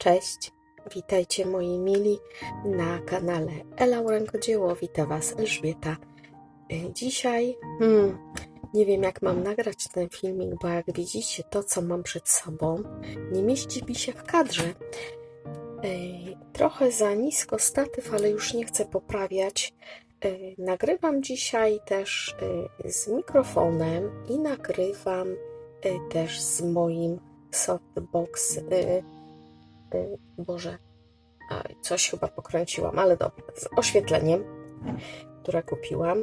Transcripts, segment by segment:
Cześć, witajcie moi mili na kanale Ela Rękodzieło. Witam Was Elżbieta. Y, Dzisiaj hmm, nie wiem jak mam nagrać ten filmik, bo jak widzicie to co mam przed sobą nie mieści mi się w kadrze. Y, Trochę za nisko statyw, ale już nie chcę poprawiać. Y, Nagrywam dzisiaj też y, z mikrofonem i nagrywam y, też z moim softbox y, Boże, Aj, coś chyba pokręciłam, ale dobra, z oświetleniem, które kupiłam.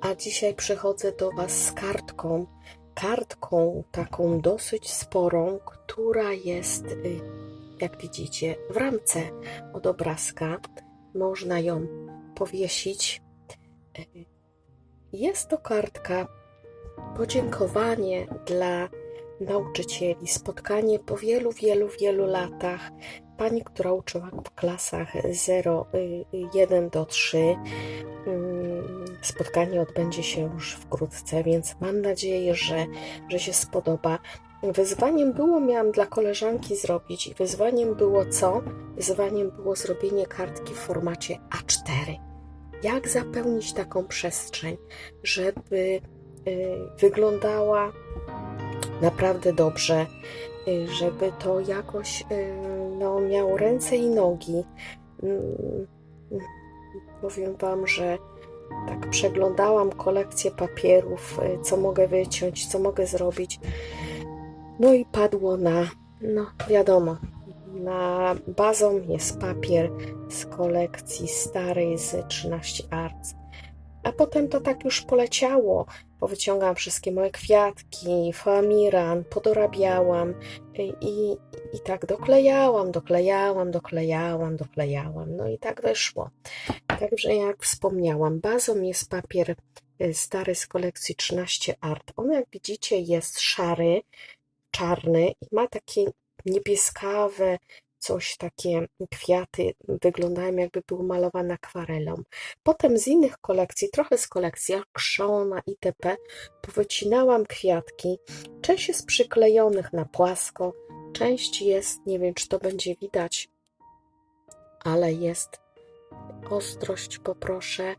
A dzisiaj przychodzę do Was z kartką, kartką taką dosyć sporą, która jest, y, jak widzicie, w ramce od obrazka. Można ją powiesić. Y, Jest to kartka podziękowanie dla nauczycieli, spotkanie po wielu, wielu, wielu latach. Pani, która uczyła w klasach 0, 1 do 3. Mm, Spotkanie odbędzie się już wkrótce, więc mam nadzieję, że, że się spodoba. Wyzwaniem było, miałam dla koleżanki zrobić, i wyzwaniem było co? Wyzwaniem było zrobienie kartki w formacie A4. Jak zapełnić taką przestrzeń, żeby y, wyglądała naprawdę dobrze, y, żeby to jakoś y, no, miało ręce i nogi. Mm, Powiem Wam, że tak przeglądałam kolekcję papierów, y, co mogę wyciąć, co mogę zrobić. No i padło na, no wiadomo, na bazą jest papier z kolekcji starej z 13 Arts. A potem to tak już poleciało. Powyciągam wszystkie moje kwiatki, famiran, podorabiałam i, i, i tak doklejałam, doklejałam, doklejałam, doklejałam. No i tak wyszło. Także jak wspomniałam, bazą jest papier y, stary z kolekcji 13 Art. On jak widzicie jest szary, czarny i ma takie niebieskawe, coś takie kwiaty, wyglądają jakby były malowane akwarelą. Potem z innych kolekcji, trochę z kolekcji Akszona itp. powycinałam kwiatki. Część jest przyklejonych na płasko, część jest, nie wiem czy to będzie widać, ale jest ostrość poproszę,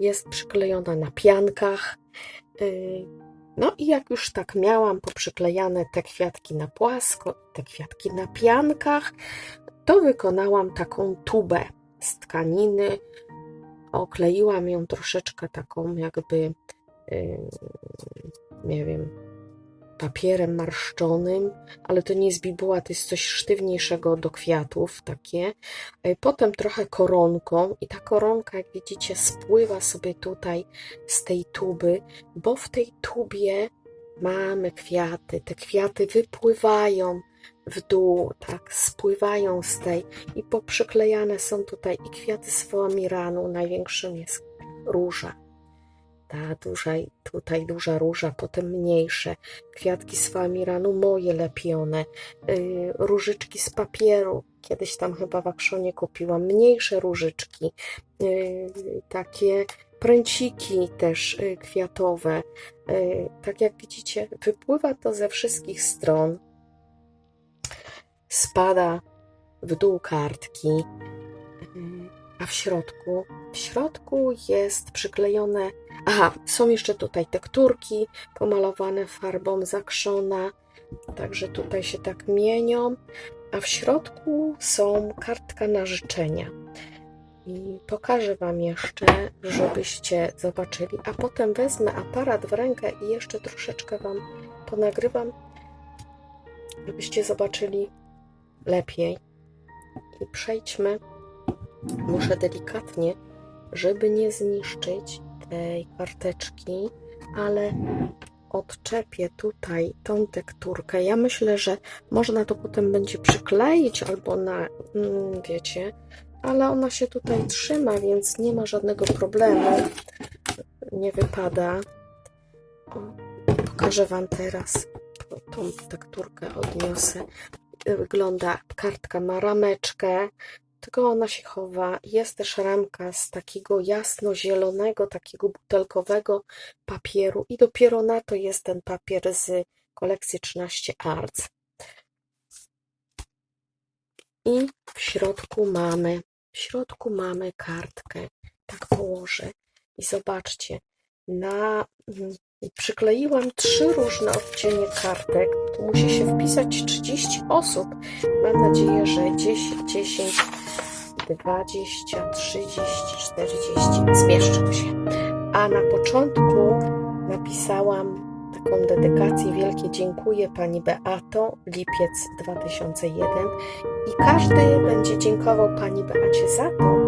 jest przyklejona na piankach. Yy, No i jak już tak miałam poprzyklejane te kwiatki na płasko, te kwiatki na piankach, to wykonałam taką tubę z tkaniny. Okleiłam ją troszeczkę taką jakby, yy, nie wiem, papierem marszczonym, ale to nie jest bibuła, to jest coś sztywniejszego do kwiatów, takie. Yy, Potem trochę koronką i ta koronka, jak widzicie, spływa sobie tutaj z tej tuby, bo w tej tubie mamy kwiaty. Te kwiaty wypływają w dół, tak, spływają z tej i poprzyklejane są tutaj i kwiaty z foamiranu. Największym jest róża. Ta duża, tutaj duża róża, potem mniejsze. Kwiatki z foamiranu, moje lepione. Yy, różyczki z papieru. Kiedyś tam chyba w Akszonie kupiłam mniejsze różyczki. Yy, takie pręciki też y, kwiatowe. Y, Tak jak widzicie, wypływa to ze wszystkich stron. Spada w dół kartki, y, a w środku, w środku jest przyklejone. Aha, są jeszcze tutaj tekturki pomalowane farbą zakrzona, także tutaj się tak mienią, a w środku są kartka na życzenia. I pokażę Wam jeszcze, żebyście zobaczyli, a potem wezmę aparat w rękę i jeszcze troszeczkę Wam ponagrywam, żebyście zobaczyli lepiej. I przejdźmy, muszę delikatnie, żeby nie zniszczyć tej karteczki, ale odczepię tutaj tą tekturkę. Ja myślę, że można to potem będzie przykleić albo na, mm, wiecie, ale ona się tutaj trzyma, więc nie ma żadnego problemu. Nie wypada. Pokażę Wam teraz. Tą tekturkę odniosę. Wygląda, kartka ma rameczkę, tylko ona się chowa. Jest też ramka z takiego jasno-zielonego, takiego butelkowego papieru i dopiero na to jest ten papier z kolekcji 13 Arts. I w środku mamy, w środku mamy kartkę. Tak położę. I zobaczcie, na, mm, przykleiłam trzy różne odcienie kartek. Tu musi się wpisać 30 osób. Mam nadzieję, że 10, 10 20, 30, 40 zmieszczą się. A na początku napisałam taką dedykację wielkie dziękuję Pani Beato, lipiec 2001 i każdy będzie dziękował Pani Beacie za to,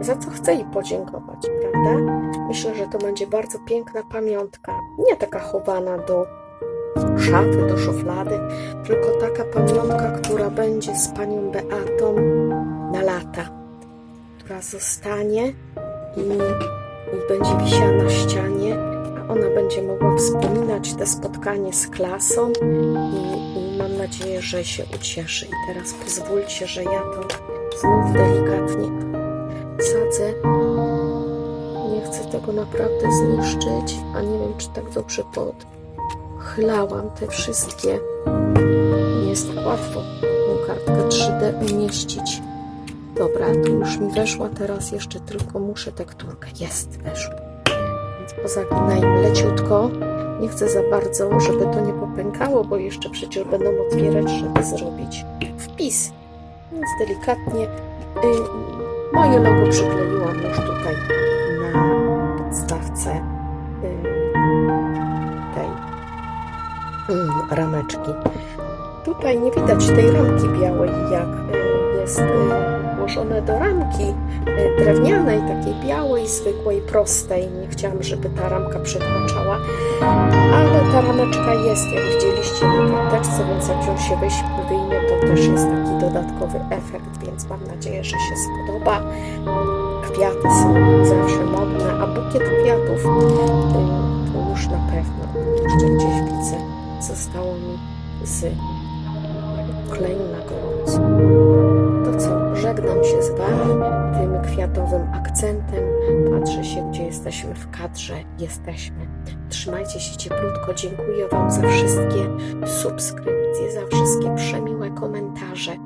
za co chce jej podziękować, prawda? Myślę, że to będzie bardzo piękna pamiątka, nie taka chowana do szafy, do szuflady, tylko taka pamiątka, która będzie z Panią Beatą na lata, która zostanie i, i będzie wisiała na ścianie, a ona będzie mogła wspominać te spotkanie z klasą i, i mam nadzieję, że się ucieszy. I teraz pozwólcie, że ja to znów delikatnie sadzę. Nie chcę tego naprawdę zniszczyć, a nie wiem, czy tak dobrze podchylałam te wszystkie. Nie jest łatwo tą kartkę 3D umieścić. Dobra, tu już mi weszła, teraz jeszcze tylko muszę tekturkę. Jest, weszło. Więc pozaginajmy leciutko. Nie chcę za bardzo, żeby to nie popękało, bo jeszcze przecież będą otwierać, żeby zrobić wpis. Więc delikatnie y, moje logo przykleiłam już tutaj na podstawce y, tej mm, rameczki. Tutaj nie widać tej ramki białej, jak y, jest włożone do ramki y, drewnianej, takiej białej, zwykłej, prostej. Nie chciałam, żeby ta ramka przytłaczała, ale ta rameczka jest, jak widzieliście na karteczce, więc jak ją się wyjmie, to też jest taki dodatkowy efekt, więc mam nadzieję, że się spodoba. Kwiaty są zawsze modne, a bukiet kwiatów y, to już na pewno. Jeszcze gdzieś widzę, zostało mi z kleju na gorąco. To co, żegnam się z Wami tym kwiatowym akcentem. Patrzę się, gdzie jesteśmy w kadrze. Jesteśmy. Trzymajcie się cieplutko. Dziękuję Wam za wszystkie subskrypcje, za wszystkie przemiłe komentarze.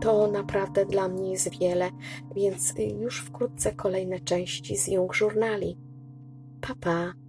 To naprawdę dla mnie jest wiele, więc już wkrótce kolejne części z Jung Żurnali. Pa, pa!